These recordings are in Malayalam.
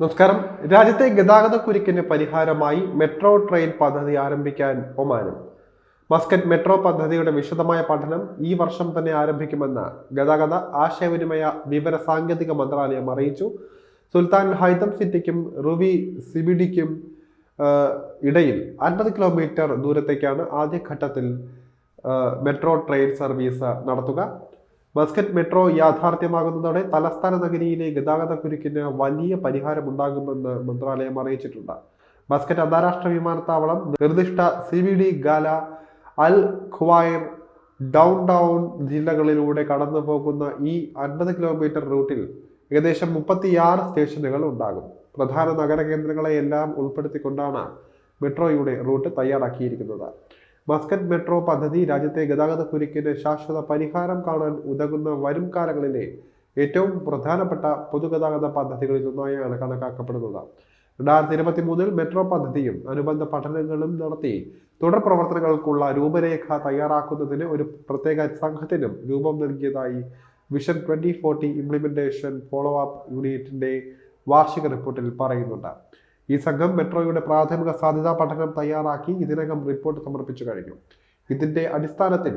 നമസ്കാരം. രാജ്യത്തെ ഗതാഗത കുരുക്കിന് പരിഹാരമായി മെട്രോ ട്രെയിൻ പദ്ധതി ആരംഭിക്കാൻ ഒമാനും. മസ്കറ്റ് മെട്രോ പദ്ധതിയുടെ വിശദമായ പഠനം ഈ വർഷം തന്നെ ആരംഭിക്കുമെന്ന് ഗതാഗത ആശയവിനിമയ വിവര സാങ്കേതിക മന്ത്രാലയം അറിയിച്ചു. സുൽത്താൻ ഹൈതം സിറ്റിക്കും റുവി സിബിഡിക്കും ഇടയിൽ അൻപത് കിലോമീറ്റർ ദൂരത്തേക്കാണ് ആദ്യഘട്ടത്തിൽ മെട്രോ ട്രെയിൻ സർവീസ് നടത്തുക. മസ്കറ്റ് മെട്രോ യാഥാർത്ഥ്യമാകുന്നതോടെ തലസ്ഥാന നഗരിയിലെ ഗതാഗത കുരുക്കിന് വലിയ പരിഹാരമുണ്ടാകുമെന്ന് മന്ത്രാലയം അറിയിച്ചിട്ടുണ്ട്. മസ്കറ്റ് അന്താരാഷ്ട്ര വിമാനത്താവളം നിർദ്ദിഷ്ട C V D Ghala Al Khuwair downtown ജില്ലകളിലൂടെ കടന്നു പോകുന്ന ഈ അൻപത് കിലോമീറ്റർ റൂട്ടിൽ ഏകദേശം മുപ്പത്തിയാറ് സ്റ്റേഷനുകൾ ഉണ്ടാകും. പ്രധാന നഗര കേന്ദ്രങ്ങളെ എല്ലാം ഉൾപ്പെടുത്തിക്കൊണ്ടാണ് മെട്രോയുടെ റൂട്ട് തയ്യാറാക്കിയിരിക്കുന്നത്. മസ്കറ്റ് മെട്രോ പദ്ധതി രാജ്യത്തെ ഗതാഗത കുരുക്കിന് ശാശ്വത പരിഹാരം കാണാൻ ഉതകുന്ന വരും കാലങ്ങളിലെ ഏറ്റവും പ്രധാനപ്പെട്ട പൊതുഗതാഗത പദ്ധതികളിൽ ഒന്നായാണ് കണക്കാക്കപ്പെടുന്നത്. രണ്ടായിരത്തി ഇരുപത്തി മൂന്നിൽ മെട്രോ പദ്ധതിയും അനുബന്ധ പഠനങ്ങളും നടത്തി. തുടർ പ്രവർത്തനങ്ങൾക്കുള്ള രൂപരേഖ തയ്യാറാക്കുന്നതിന് ഒരു പ്രത്യേക സംഘത്തിനും രൂപം നൽകിയതായി vision twenty forty implementation follow up യൂണിറ്റിന്റെ വാർഷിക റിപ്പോർട്ടിൽ പറയുന്നുണ്ട്. ഈ സംഘം മെട്രോയുടെ പ്രാഥമിക സാധ്യതാ പഠനം തയ്യാറാക്കി ഇതിനകം റിപ്പോർട്ട് സമർപ്പിച്ചു കഴിഞ്ഞു. ഇതിന്റെ അടിസ്ഥാനത്തിൽ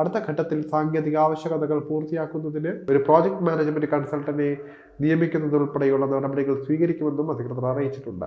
അടുത്ത ഘട്ടത്തിൽ സാങ്കേതിക ആവശ്യകതകൾ പൂർത്തിയാക്കുന്നതിന് ഒരു പ്രോജക്ട് മാനേജ്മെന്റ് കൺസൾട്ടനെ നിയമിക്കുന്നതുൾപ്പെടെയുള്ള നടപടികൾ സ്വീകരിക്കുമെന്നും അധികൃതർ അറിയിച്ചിട്ടുണ്ട്.